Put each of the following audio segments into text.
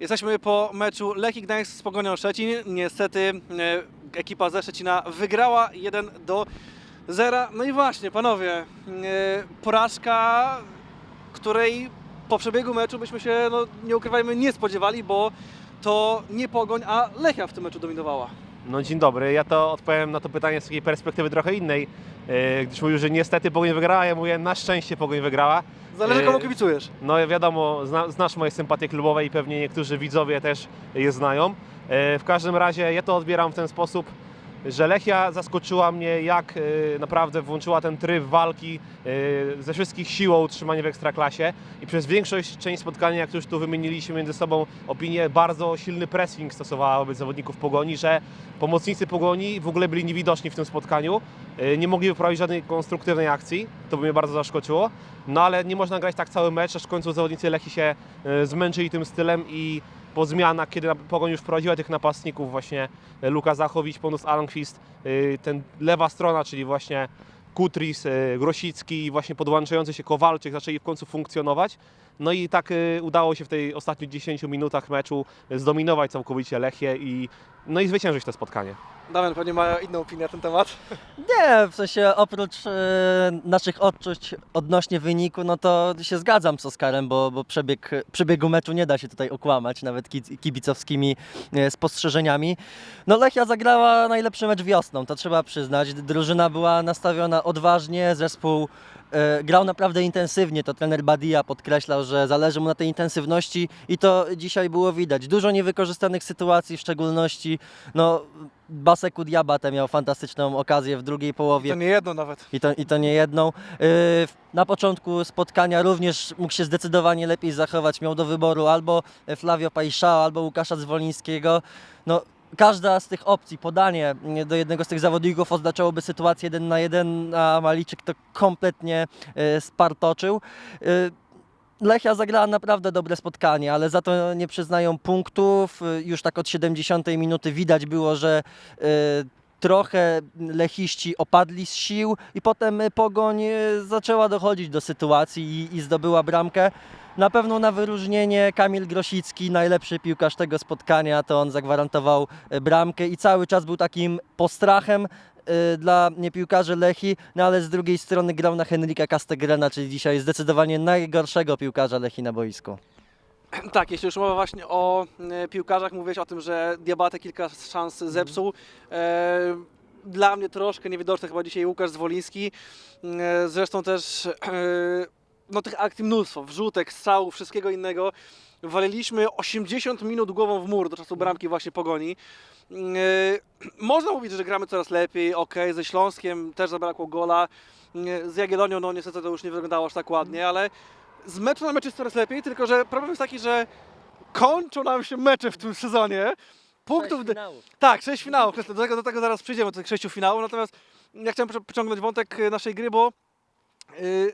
Jesteśmy po meczu Lechii Gdańsk z Pogonią Szczecin. Niestety e, ekipa ze Szczecina wygrała 1 do 0. No i właśnie, panowie, e, porażka, której po przebiegu meczu byśmy się, no, nie ukrywajmy, nie spodziewali, bo to nie Pogoń, a Lechia w tym meczu dominowała. No dzień dobry, ja to odpowiem na to pytanie z takiej perspektywy trochę innej, yy, gdyż mówił, że niestety Pogoń wygrała, ja mówię na szczęście Pogoń wygrała. Zależy komu kibicujesz. No wiadomo, zna, znasz moje sympatie klubowe i pewnie niektórzy widzowie też je znają. E, W każdym razie ja to odbieram w ten sposób, że Lechia zaskoczyła mnie, jak e, naprawdę włączyła ten tryb walki e, ze wszystkich sił o utrzymanie w Ekstraklasie. I przez większość część spotkania, jak już tu wymieniliśmy między sobą opinię, bardzo silny pressing stosowała wobec zawodników Pogoni, że pomocnicy Pogoni w ogóle byli niewidoczni w tym spotkaniu, e, nie mogli wyprowadzić żadnej konstruktywnej akcji, to by mnie bardzo zaskoczyło. No ale nie można grać tak cały mecz, aż w końcu zawodnicy Lechi się zmęczyli tym stylem i po zmianach, kiedy Pogoń już wprowadziła tych napastników, właśnie e, Luka Zachowicz, Ponus Almqvist, e, ten lewa strona, czyli właśnie Kutris, e, Grosicki i właśnie podłączający się Kowalczyk zaczęli w końcu funkcjonować. No i tak e, udało się w tej ostatnich 10 minutach meczu e, zdominować całkowicie Lechię i, no i zwyciężyć to spotkanie. Damian pewnie ma inną opinię na ten temat. Nie, w sensie oprócz e, naszych odczuć odnośnie wyniku, no to się zgadzam z Oskarem, bo, bo przebieg, przebiegu meczu nie da się tutaj okłamać, nawet ki- kibicowskimi e, spostrzeżeniami. No Lechia zagrała najlepszy mecz wiosną, to trzeba przyznać. Drużyna była nastawiona odważnie, zespół grał naprawdę intensywnie, to trener Badia podkreślał, że zależy mu na tej intensywności i to dzisiaj było widać. Dużo niewykorzystanych sytuacji, w szczególności no, Baseku Diabate miał fantastyczną okazję w drugiej połowie To nie jedno nawet. i to, i to nie jedną. Yy, Na początku spotkania również mógł się zdecydowanie lepiej zachować. Miał do wyboru albo Flavio Pajszao, albo Łukasza Zwolińskiego. No, każda z tych opcji, podanie do jednego z tych zawodników oznaczałoby sytuację jeden na jeden, a Maliczyk to kompletnie yy, spartoczył. Yy, Lechia zagrała naprawdę dobre spotkanie, ale za to nie przyznają punktów. Yy, Już tak od 70 minuty widać było, że trochę lechiści opadli z sił i potem Pogoń zaczęła dochodzić do sytuacji i zdobyła bramkę. Na pewno na wyróżnienie Kamil Grosicki, najlepszy piłkarz tego spotkania, to on zagwarantował y, bramkę i cały czas był takim postrachem y, dla piłkarzy Lechi, no ale z drugiej strony grał na Henryka Castegrena, czyli dzisiaj zdecydowanie najgorszego piłkarza Lechi na boisku. Tak, jeśli już mowa właśnie o e, piłkarzach, mówiłeś o tym, że Diabate kilka szans zepsuł. E, dla mnie troszkę niewidoczny chyba dzisiaj Łukasz Zwoliński. E, zresztą też e, no, tych akcji mnóstwo, wrzutek, strzałów, wszystkiego innego. Waliliśmy 80 minut głową w mur do czasu bramki właśnie Pogoni. E, można mówić, że gramy coraz lepiej, ok, ze Śląskiem też zabrakło gola. E, Z Jagiellonią, no niestety to już nie wyglądało aż tak ładnie, ale z meczu na mecz jest coraz lepiej, tylko że problem jest taki, że kończą nam się mecze w tym sezonie. Punktów. Tak, sześć finałów. Do tego, do tego zaraz przyjdziemy, do tych sześciu finałów. Natomiast ja chciałem pocią- pociągnąć wątek e, naszej gry, bo yy,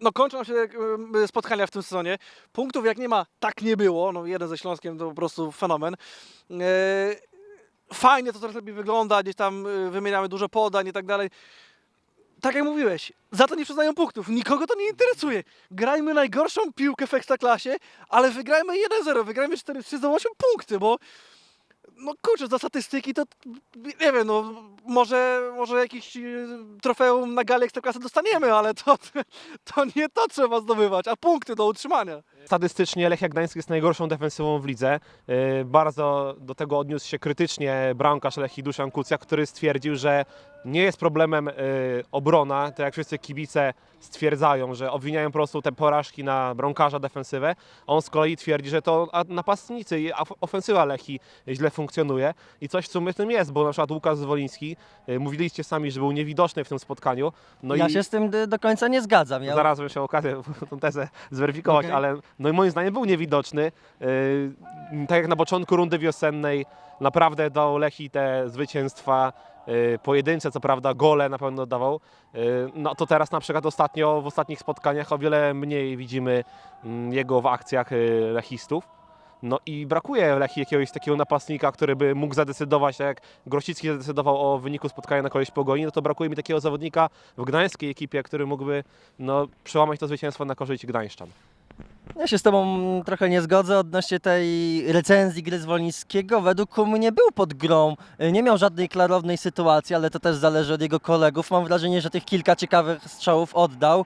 no kończą się e, spotkania w tym sezonie. Punktów jak nie ma, tak nie było. No jeden ze Śląskiem to po prostu fenomen. Yy, fajnie to coraz lepiej wygląda, gdzieś tam e, wymieniamy dużo podań i tak dalej. Tak jak mówiłeś, za to nie przyznają punktów. Nikogo to nie interesuje. Grajmy najgorszą piłkę w ekstraklasie, ale wygrajmy 1-0, wygrajmy 4-3, za 8 punkty, bo no kurczę, za statystyki to nie wiem, no może, może jakiś e, trofeum na gali ekstraklasy dostaniemy, ale to, to nie to trzeba zdobywać, a punkty do utrzymania. Statystycznie Lechia Gdańsk jest najgorszą defensywą w lidze. Yy, Bardzo do tego odniósł się krytycznie bramkarz Lechii Duszan Kucjak, który stwierdził, że nie jest problemem yy, obrona, tak jak wszyscy kibice stwierdzają, że obwiniają po prostu te porażki na bramkarza defensywę. On z kolei twierdzi, że to napastnicy ofensywa Lechii źle funkcjonuje i coś w sumie w tym jest, bo na przykład Łukasz Zwoliński, yy, mówiliście sami, że był niewidoczny w tym spotkaniu. No ja i się z tym do końca nie zgadzam. Ja, Zaraz bym się okazję tę tezę zweryfikować, Okej. ale no i moim zdaniem był niewidoczny. Yy, tak jak na początku rundy wiosennej naprawdę dał Lechi te zwycięstwa pojedyncze, co prawda gole na pewno dawał. Yy, no to teraz na przykład ostatnio w ostatnich spotkaniach o wiele mniej widzimy mm, jego w akcjach yy, lechistów. No i brakuje Lechi jakiegoś takiego napastnika, który by mógł zadecydować, tak jak Grosicki zadecydował o wyniku spotkania na koleś Pogoni, no to brakuje mi takiego zawodnika w gdańskiej ekipie, który mógłby no, przełamać to zwycięstwo na korzyść Gdańszczan. Ja się z Tobą trochę nie zgodzę odnośnie tej recenzji gry Zwolińskiego. Według mnie był pod grą. Nie miał żadnej klarownej sytuacji, ale to też zależy od jego kolegów. Mam wrażenie, że tych kilka ciekawych strzałów oddał.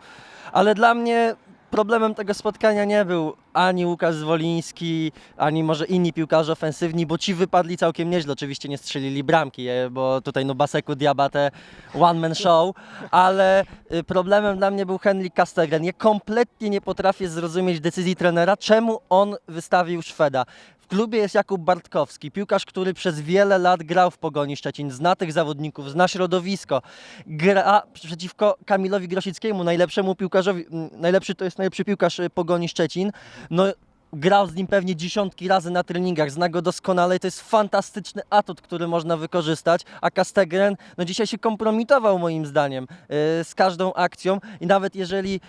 Ale dla mnie problemem tego spotkania nie był ani Łukasz Zwoliński, ani może inni piłkarze ofensywni, bo ci wypadli całkiem nieźle. Oczywiście nie strzelili bramki, e, bo tutaj no Baseku Diabate one man show, ale y, problemem dla mnie był Henrik Kastegren. Ja kompletnie nie potrafię zrozumieć decyzji trenera, czemu on wystawił Szweda. Klubie jest Jakub Bartkowski, piłkarz, który przez wiele lat grał w Pogoni Szczecin, zna tych zawodników, zna środowisko, gra przeciwko Kamilowi Grosickiemu, najlepszemu piłkarzowi, m, najlepszy to jest najlepszy piłkarz y, Pogoni Szczecin, no grał z nim pewnie dziesiątki razy na treningach, zna go doskonale i to jest fantastyczny atut, który można wykorzystać, a Kastegren no dzisiaj się kompromitował moim zdaniem y, z każdą akcją i nawet jeżeli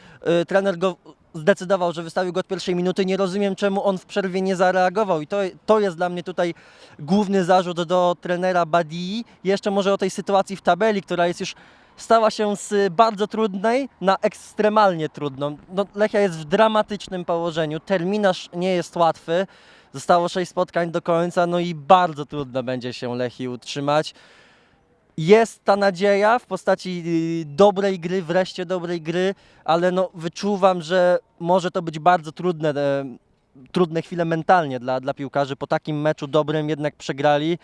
y, trener go zdecydował, że wystawił go od pierwszej minuty, nie rozumiem czemu on w przerwie nie zareagował i to, to jest dla mnie tutaj główny zarzut do trenera Badii. Jeszcze może o tej sytuacji w tabeli, która jest już stała się z bardzo trudnej na ekstremalnie trudną. No, Lechia jest w dramatycznym położeniu, terminarz nie jest łatwy, zostało sześć spotkań do końca, no i bardzo trudno będzie się Lechii utrzymać. Jest ta nadzieja w postaci y, dobrej gry, wreszcie dobrej gry, ale no, wyczuwam, że może to być bardzo trudne, e, trudne chwile mentalnie dla, dla piłkarzy. Po takim meczu dobrym jednak przegrali.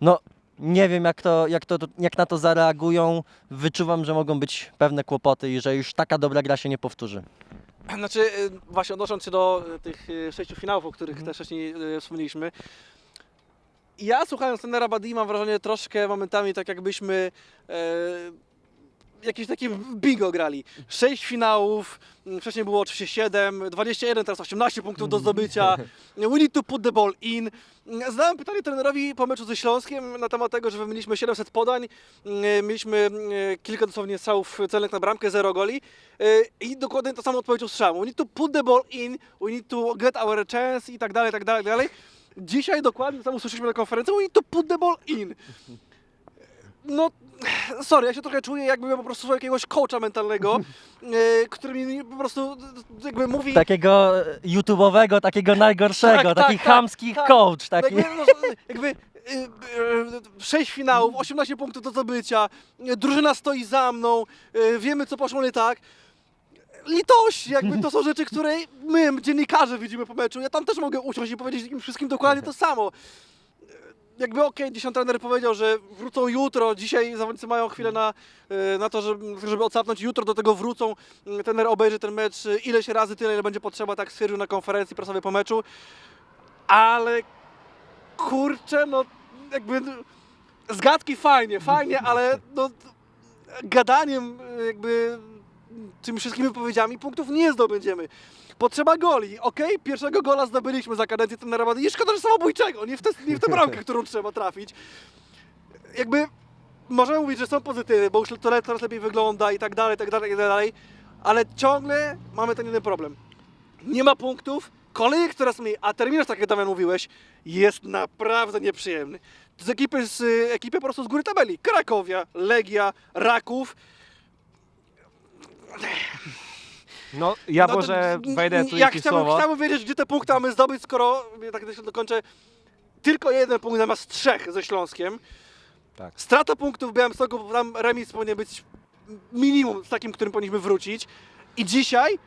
No, nie wiem, jak, to, jak, to, jak na to zareagują. Wyczuwam, że mogą być pewne kłopoty i że już taka dobra gra się nie powtórzy. Znaczy, y, właśnie odnosząc się do y, tych sześciu finałów, o których też wcześniej wspomnieliśmy. Ja słuchając trenera Badi mam wrażenie troszkę momentami tak jakbyśmy e, jakieś takie bingo grali. Sześć finałów, m, wcześniej było oczywiście 7, 21, teraz 18 punktów do zdobycia. We need to put the ball in. Zadałem pytanie trenerowi po meczu ze Śląskiem na temat tego, że wymieniliśmy 700 podań, mieliśmy kilka dosłownie strzałów celnych na bramkę, zero goli e, i dokładnie to samo odpowiedź usłyszałem. We need to put the ball in, we need to get our chance i tak dalej, tak dalej, tak dalej. Dzisiaj dokładnie to samo usłyszeliśmy na konferencji, to put the ball in. No, sorry, ja się trochę czuję, jakbym miał po prostu jakiegoś coacha mentalnego, e, który mi po prostu jakby mówi... Takiego e, YouTube'owego, takiego najgorszego, Tak, taki tak, tak, chamski tak. coach. Taki. Jakby, no, jakby y, y, 6 finałów, 18 punktów do zdobycia, drużyna stoi za mną, wiemy co poszło nie tak. Litość, jakby to są rzeczy, które my, dziennikarze, widzimy po meczu. Ja tam też mogę usiąść i powiedzieć im wszystkim dokładnie to samo. Jakby okej, okay, trener powiedział, że wrócą jutro, dzisiaj zawodnicy mają chwilę na, y, na to, żeby, żeby odsapnąć, jutro do tego wrócą. Trener obejrzy ten mecz y, ileś razy, tyle ile będzie potrzeba, tak stwierdził na konferencji prasowej po meczu. Ale kurczę, no jakby no, zgadki fajnie, fajnie, ale no gadaniem y, jakby tymi wszystkimi wypowiedziami punktów nie zdobędziemy. Potrzeba goli, ok? Pierwszego gola zdobyliśmy za kadencję trenera Bady. I szkoda, że samobójczego, nie w, te, nie w tę bramkę, którą trzeba trafić. Jakby możemy mówić, że są pozytywy, bo już to coraz lepiej wygląda i tak dalej, i tak dalej, i tak dalej, ale ciągle mamy ten jeden problem. Nie ma punktów, kolejek coraz mniej, a terminarz, tak jak Damian mówiłeś, jest naprawdę nieprzyjemny. Z ekipy, z ekipy po prostu z góry tabeli. Krakowia, Legia, Raków. No, ja No to- może wejdę tu Ja jakieś chciałbym, słowo. chciałbym wiedzieć, gdzie te punkty mamy zdobyć, skoro, tak się dokończę, tylko jeden punkt zamiast trzech ze Śląskiem. Tak. Strata punktów w Białymstoku, bo tam remis powinien być minimum z takim, którym powinniśmy wrócić. I dzisiaj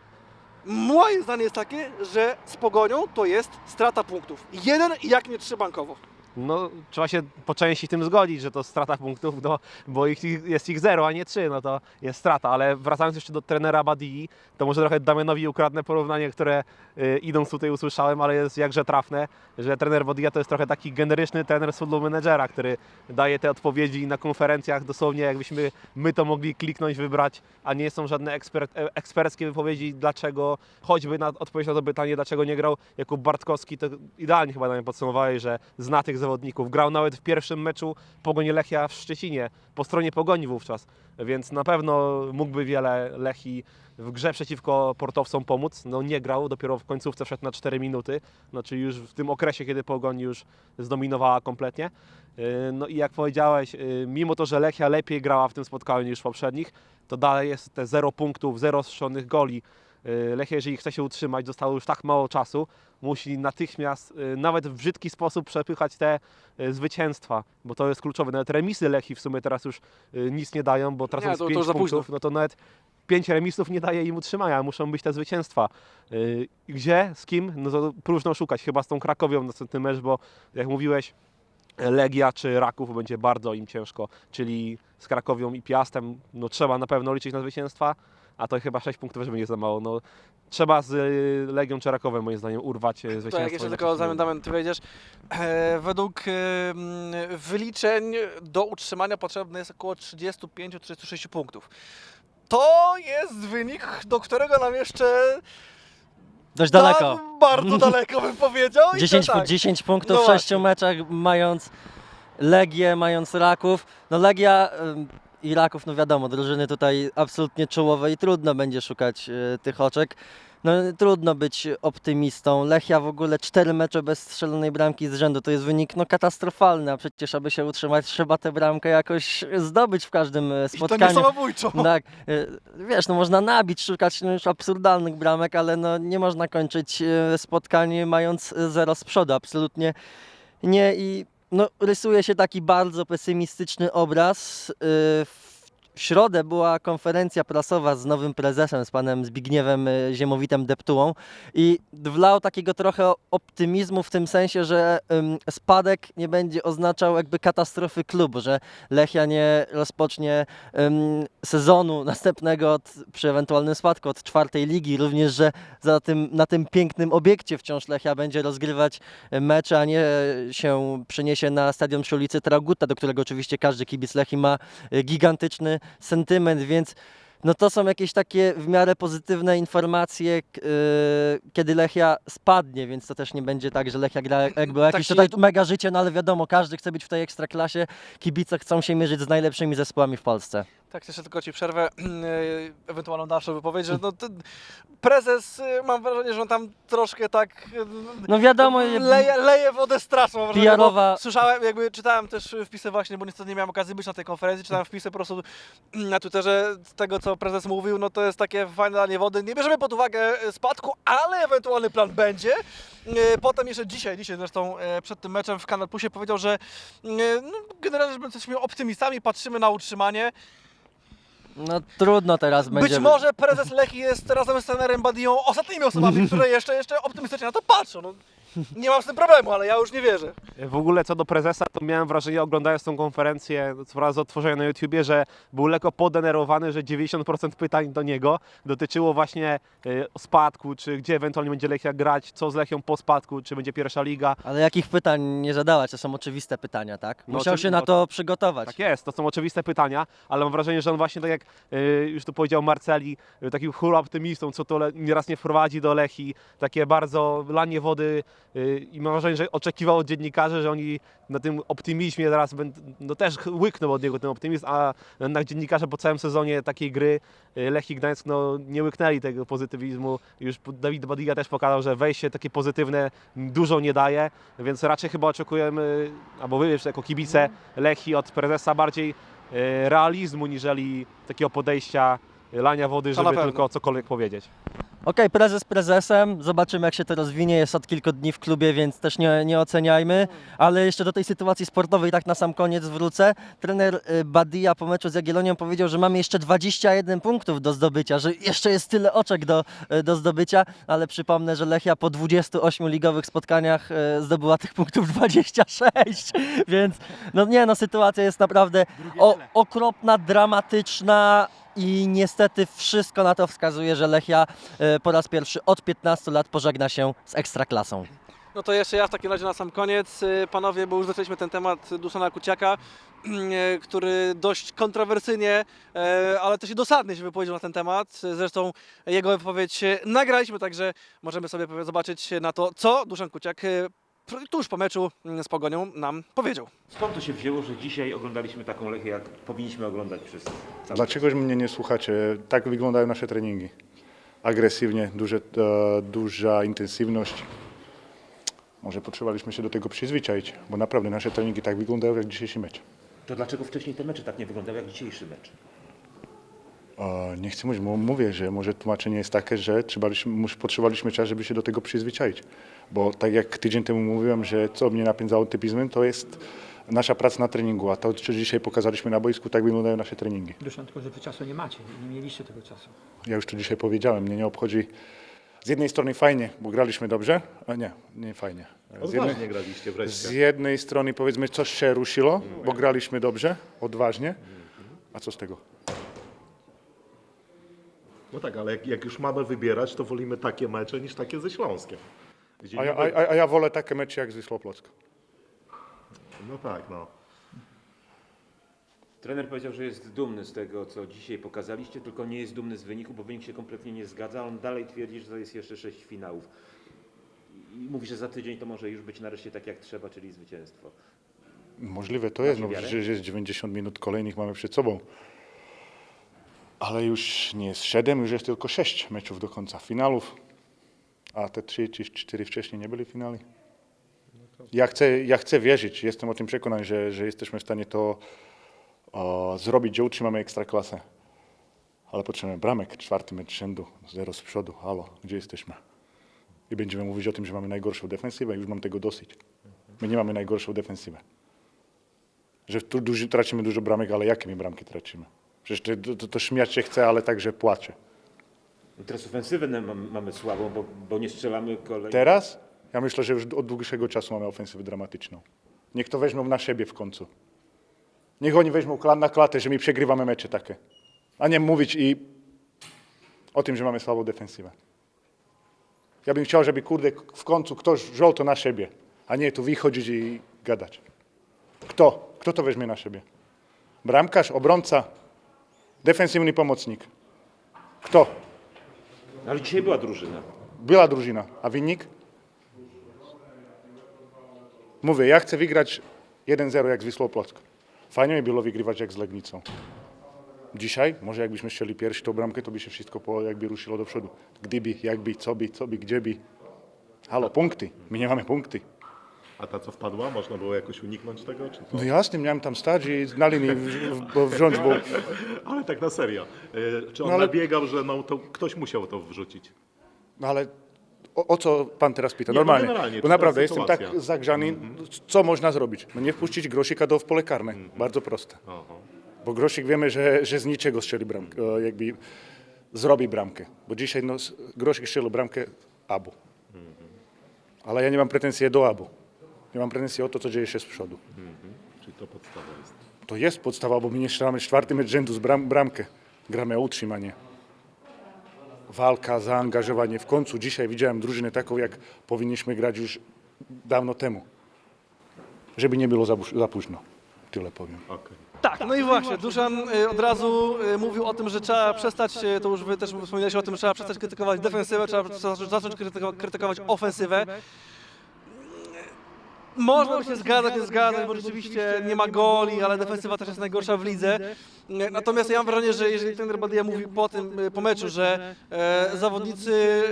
moje zdanie jest takie, że z Pogonią to jest strata punktów. Jeden i jak nie trzy bankowo. No, trzeba się po części tym zgodzić, że to strata punktów, no, bo ich, jest ich zero, a nie trzy, no to jest strata. Ale wracając jeszcze do trenera Badii, to może trochę Damianowi ukradnę porównanie, które y, idąc tutaj usłyszałem, ale jest jakże trafne, że trener Badia to jest trochę taki generyczny trener football managera, który daje te odpowiedzi na konferencjach dosłownie jakbyśmy my to mogli kliknąć, wybrać, a nie są żadne ekspert, e, eksperckie wypowiedzi, dlaczego, choćby na odpowiedź na to pytanie, dlaczego nie grał Jakub Bartkowski, to idealnie chyba na mnie podsumowałeś, że zna tych zawodników. Grał nawet w pierwszym meczu Pogoni Lechia w Szczecinie, po stronie Pogoni wówczas, więc na pewno mógłby wiele Lechi w grze przeciwko portowcom pomóc. No nie grał, dopiero w końcówce wszedł na 4 minuty, znaczy już w tym okresie, kiedy Pogoń już zdominowała kompletnie. Yy, No i jak powiedziałeś, yy, mimo to, że Lechia lepiej grała w tym spotkaniu niż w poprzednich, to dalej jest te 0 punktów, 0 strzelonych goli. Y, Lechia, jeżeli chce się utrzymać, zostało już tak mało czasu, musi natychmiast, y, nawet w brzydki sposób przepychać te y, zwycięstwa, bo to jest kluczowe. Nawet remisy Lechii w sumie teraz już nic nie dają, bo tracąc Nie, to- to 5 już za późno. punktów, no to nawet 5 remisów nie daje im utrzymania, muszą być te zwycięstwa. Gdzie, z kim? No to próżno szukać, chyba z tą Krakowią następny mecz, bo jak mówiłeś, Legia czy Raków będzie bardzo im ciężko, czyli z Krakowią i Piastem, no trzeba na pewno liczyć na zwycięstwa, a to chyba 6 punktów, żeby nie za mało. No, trzeba z y, Legią czy Rakowem moim zdaniem urwać y, zwycięstwo. To jak jeszcze tylko Damian, ty wejdziesz. E, według e, wyliczeń do utrzymania potrzebne jest około 35-36 punktów. To jest wynik, do którego nam jeszcze Dość daleko. Tak, bardzo daleko bym powiedział. I to 10, tak. 10 punktów No w 6 właśnie. meczach, mając Legię, mając Raków. No Legia i Raków, no wiadomo, drużyny tutaj absolutnie czołowe i trudno będzie szukać y, tych oczek. No trudno być optymistą. Lechia w ogóle 4 mecze bez strzelonej bramki z rzędu. To jest wynik no, katastrofalny, a przecież aby się utrzymać trzeba tę bramkę jakoś zdobyć w każdym e, I to nie spotkaniu. samobójczo. Tak, y, wiesz, no można nabić, szukać no, już absurdalnych bramek, ale no nie można kończyć spotkań mając zero z przodu, absolutnie nie i no rysuje się taki bardzo pesymistyczny obraz. Y, W środę była konferencja prasowa z nowym prezesem, z panem Zbigniewem y, Ziemowitem Deptułą i wlał takiego trochę optymizmu w tym sensie, że spadek nie będzie oznaczał jakby katastrofy klubu, że Lechia nie rozpocznie sezonu następnego od, przy ewentualnym spadku od czwartej ligi, również, że za tym, na tym pięknym obiekcie wciąż Lechia będzie rozgrywać e, mecze, a nie e, się przeniesie na stadion przy ulicy Traugutta, do którego oczywiście każdy kibic Lechii ma e, gigantyczny sentyment, więc no to są jakieś takie w miarę pozytywne informacje, yy, kiedy Lechia spadnie, więc to też nie będzie tak, że Lechia gra jakby o jakieś się- tutaj mega życie, no ale wiadomo, każdy chce być w tej ekstraklasie, kibice chcą się mierzyć z najlepszymi zespołami w Polsce. Tak, jeszcze tylko Ci przerwę, e, ewentualną dalszą wypowiedź, że no, prezes, e, mam wrażenie, że on tam troszkę tak e, No wiadomo, leje, leje wodę straszną. wrażenie, bo Słyszałem, jakby czytałem też wpisy właśnie, bo niestety nie miałem okazji być na tej konferencji, czytałem wpisy po prostu na Twitterze z tego, co prezes mówił, no to jest takie fajne lanie wody. Nie bierzemy pod uwagę spadku, ale ewentualny plan będzie. Potem jeszcze dzisiaj, dzisiaj zresztą przed tym meczem w Kanal Plusie powiedział, że no, generalnie jesteśmy optymistami, patrzymy na utrzymanie. No trudno teraz będzie. Być może prezes Lechii jest razem z trenerem Badią ostatnimi osobami, które jeszcze, jeszcze optymistycznie na to patrzą. No, nie mam z tym problemu, ale ja już nie wierzę. W ogóle co do prezesa, to miałem wrażenie, oglądając tą konferencję, co raz otworzenia na YouTubie, że był lekko podenerwowany, że 90% pytań do niego dotyczyło właśnie y, spadku, czy gdzie ewentualnie będzie Lechia grać, co z Lechią po spadku, czy będzie pierwsza liga. Ale jakich pytań nie zadawać? To są oczywiste pytania, tak? No Musiał oczywi- się na no to przygotować. Tak jest, to są oczywiste pytania, ale mam wrażenie, że on właśnie tak jak y, już tu powiedział Marceli, y, takim hula optymistą, co to le, nieraz nie wprowadzi do Lechi, takie bardzo lanie wody i mam wrażenie, że oczekiwał od dziennikarzy, że oni na tym optymizmie teraz będą, no też łykną od niego ten optymizm, a jednak dziennikarze po całym sezonie takiej gry y, Lech i Gdańsk no, nie łyknęli tego pozytywizmu. Już Dawid Badiga też pokazał, że wejście takie pozytywne dużo nie daje, więc raczej chyba oczekujemy, albo wy jako kibice Lechi od prezesa bardziej realizmu niżeli takiego podejścia lania wody, To na żeby pewno. tylko cokolwiek powiedzieć. Okej, prezes prezesem, zobaczymy jak się to rozwinie, jest od kilku dni w klubie, więc też nie, nie oceniajmy, ale jeszcze do tej sytuacji sportowej tak na sam koniec wrócę. Trener y, Badia po meczu z Jagiellonią powiedział, że mamy jeszcze 21 punktów do zdobycia, że jeszcze jest tyle oczek do, y, do zdobycia, ale przypomnę, że Lechia po 28 ligowych spotkaniach y, zdobyła tych punktów 26, więc no nie, no sytuacja jest naprawdę o, okropna, dramatyczna i niestety wszystko na to wskazuje, że Lechia e, po raz pierwszy od 15 lat pożegna się z ekstraklasą. No to jeszcze ja w takim razie na sam koniec, y, panowie, bo już zaczęliśmy ten temat Duszana Kuciaka, y, który dość kontrowersyjnie, e, ale też i dosadnie się wypowiedział na ten temat. Zresztą jego wypowiedź e, nagraliśmy, także możemy sobie zobaczyć na to, co Duszan Kuciak e, tuż po meczu mm, z Pogonią nam powiedział. Skąd to się wzięło, że dzisiaj oglądaliśmy taką Lechię, jak powinniśmy oglądać przez cały Dlaczego mnie nie słuchacie? Tak wyglądają nasze treningi. Agresywnie, duże, e, duża intensywność. Może potrzebowaliśmy się do tego przyzwyczaić, bo naprawdę nasze treningi tak wyglądają jak dzisiejszy mecz. To dlaczego wcześniej te mecze tak nie wyglądały jak dzisiejszy mecz? Nie chcę mówić, bo mówię, że może tłumaczenie jest takie, że potrzebowaliśmy czasu, żeby się do tego przyzwyczaić. Bo tak jak tydzień temu mówiłem, że co mnie napędzało typizmem, to jest nasza praca na treningu, a to, co dzisiaj pokazaliśmy na boisku, tak wyglądają nasze treningi. Duszan, tylko że wy czasu nie macie, nie mieliście tego czasu. Ja już to dzisiaj powiedziałem, mnie nie obchodzi. Z jednej strony fajnie, bo graliśmy dobrze, a nie, nie fajnie. Z jednej, Odważnie graliście z wreszcie. jednej strony powiedzmy coś się ruszyło, bo graliśmy dobrze, odważnie, a co z tego? No tak, ale jak, jak już mamy wybierać, to wolimy takie mecze niż takie ze Śląskiem. Gdzie A ja, niby- a, a ja wolę takie mecze jak z Wisłą Płock. No tak, no. Trener powiedział, że jest dumny z tego, co dzisiaj pokazaliście, tylko nie jest dumny z wyniku, bo wynik się kompletnie nie zgadza. On dalej twierdzi, że to jest jeszcze sześć finałów. I mówi, że za tydzień to może już być nareszcie tak jak trzeba, czyli zwycięstwo. Możliwe to jest, no, wiarę? że jest 90 minut kolejnych mamy przed sobą. Ale już nie jest 7, już jest tylko 6 meczów do końca finałów. A te 3 czy 4 wcześniej nie byli finali. Ja chcę, ja chcę wierzyć, jestem o tym przekonany, że, że jesteśmy w stanie to o, zrobić, że utrzymamy ekstraklasę. Ale potrzebujemy bramek, czwarty mecz rzędu, zero z przodu, halo, gdzie jesteśmy? I będziemy mówić o tym, że mamy najgorszą defensywę, już mam tego dosyć. My nie mamy najgorszą defensywę że tu tracimy dużo bramek, ale jakie my bramki tracimy? Przecież to, to, to śmiać się chce, ale także płacze. Teraz ofensywę nam- mamy słabą, bo, bo nie strzelamy kolej. Teraz? Ja myślę, że już od dłuższego czasu mamy ofensywę dramatyczną. Niech to weźmą na siebie w końcu. Niech oni weźmą klan na klatę, że my przegrywamy mecze takie. A nie mówić i o tym, że mamy słabą defensywę. Ja bym chciał, żeby kurde w końcu ktoś wziął to na siebie, a nie tu wychodzić i gadać. Kto? Kto to weźmie na siebie? Bramkarz, obrońca, defensywny pomocnik. Kto? Ale dzisiaj była drużyna. Była drużyna, a wynik? Mówię, ja chcę wygrać 1-0 jak z Wisłą Płock. Fajnie by było wygrywać jak z Legnicą. Dzisiaj, może jakbyśmy strzeli pierwszy tą bramkę, to by się wszystko po, jakby ruszyło do przodu. Gdyby, jakby, co by, co by, gdzie by. Halo, punkty. My nie mamy punkty. A ta co wpadła, można było jakoś uniknąć tego? Czy co? No jasne, miałem tam stać i na linii w, w, wziąć, bo Ale tak na serio. E, czy on No ale- nabiegał, że no, to ktoś musiał to wrzucić? No ale o, o co pan teraz pyta? Nie, no Normalnie. generalnie, Bo naprawdę jestem tak zagrzany. Co można zrobić? No nie wpuścić Grosika do w pole karne. Bardzo proste. Aha. Bo Grosik wiemy, że, że z niczego strzeli bramkę, e, jakby zrobi bramkę. Bo dzisiaj no, Grosik strzelił bramkę Abu. Ale ja nie mam pretensji do Abu. Ja mam pretensje o to, co dzieje się z przodu. Czyli to podstawa jest. To jest podstawa, bo my nie strzelamy czwarty mecz rzędu z bram, bramkę. Gramy o utrzymanie. Walka, zaangażowanie. W końcu dzisiaj widziałem drużynę taką, jak powinniśmy grać już dawno temu. Żeby nie było za, za późno. Tyle powiem. Okej. Tak, no i właśnie, Duszan y, od razu y, mówił o tym, że trzeba przestać, y, to już wy też wspominaliście o tym, że trzeba przestać krytykować defensywę, trzeba zacząć- krytykować ofensywę. Można by się zgadzać, nie zgadzać, bo rzeczywiście nie ma goli, ale defensywa też jest najgorsza w lidze. Natomiast ja mam wrażenie, że jeżeli trener Badia mówił po tym, y, po meczu, że e, zawodnicy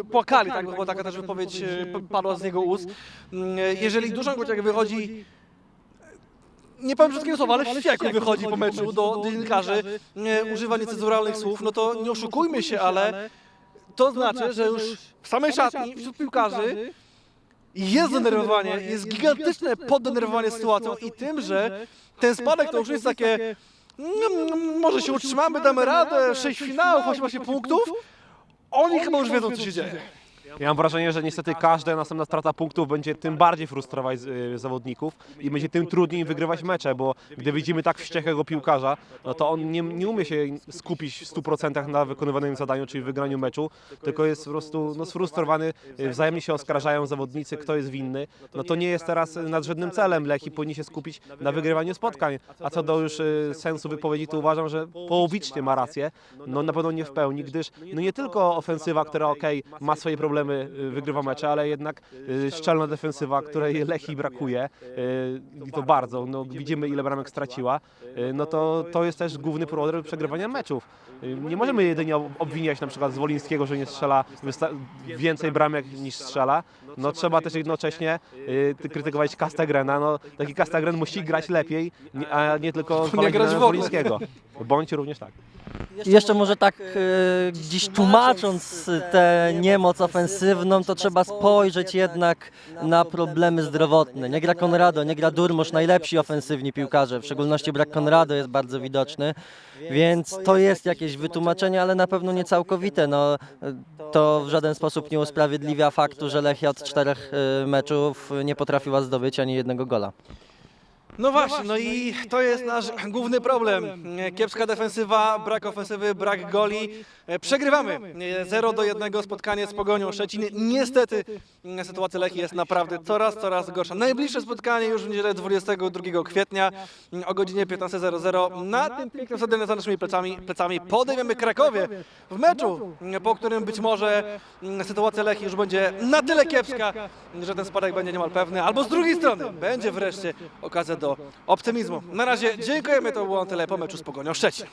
e, płakali, tak, bo taka też wypowiedź e, padła z jego ust. Mm, Jeżeli Duszan Kociak wychodzi nie powiem brzydkiego słowa, ale wściekły wychodzi po meczu do dziennikarzy, używa niecenzuralnych słów, no to nie oszukujmy się, ale to znaczy, że już w samej szatni, wśród piłkarzy jest zdenerwowanie, jest gigantyczne poddenerwowanie sytuacją i tym, że ten spadek to już jest takie mm, może się utrzymamy, damy radę, 6 finałów, 18 punktów. Oni chyba już wiedzą, co się dzieje. Ja mam wrażenie, że niestety każda następna strata punktów będzie tym bardziej frustrować y, zawodników i będzie tym trudniej wygrywać mecze, bo gdy widzimy tak wściekłego piłkarza, no to on nie, nie umie się skupić w 100% na wykonywanym zadaniu, czyli wygraniu meczu, tylko jest po prostu no, sfrustrowany, y, wzajemnie się oskarżają zawodnicy, kto jest winny. No to nie jest teraz nadrzędnym celem, Lech powinien się skupić na wygrywaniu spotkań. A co do już y, sensu wypowiedzi, to uważam, że połowicznie ma rację, no na pewno nie w pełni, gdyż no nie tylko ofensywa, która okej, ma swoje problemy, y, wygrywa mecze, ale jednak y, szczelna defensywa, której Lechi brakuje y, i to bardzo, no widzimy ile bramek straciła, no to to jest też główny problem przegrywania meczów. Nie możemy jedynie ob- obwiniać na przykład Zwolińskiego, że nie strzela więcej bramek niż strzela, no trzeba też jednocześnie krytykować Castagrena, no taki Castagren musi grać lepiej, a nie tylko ogóle. Zwolińskiego. Bądź również tak. Jeszcze może tak e, tłumacząc tę niemoc ofensywną, to trzeba spojrzeć jednak na problemy zdrowotne. Nie gra Konrado, nie gra Durmosz, najlepsi ofensywni piłkarze, w szczególności brak Konrado jest bardzo widoczny, więc to jest jakieś wytłumaczenie, ale na pewno nie całkowite. No, to w żaden sposób nie usprawiedliwia faktu, że Lechia od czterech e, meczów nie potrafiła zdobyć ani jednego gola. No właśnie, no i to jest nasz główny problem. Kiepska defensywa, brak ofensywy, brak goli. E, Przegrywamy 0 do 1 spotkanie z Pogonią Szczecin. Niestety mm, sytuacja Lechii jest naprawdę coraz, coraz gorsza. Najbliższe spotkanie już w niedzielę 22 kwietnia o godzinie 15.00 na tym pięknym stadionie za naszymi plecami, plecami podejmiemy Krakowie w meczu, po którym być może sytuacja Lechii już będzie na tyle kiepska, że ten spadek będzie niemal pewny, albo z drugiej strony będzie wreszcie okazja optymizmu. Na razie dziękujemy, to było na po meczu z Pogonią Szczecin.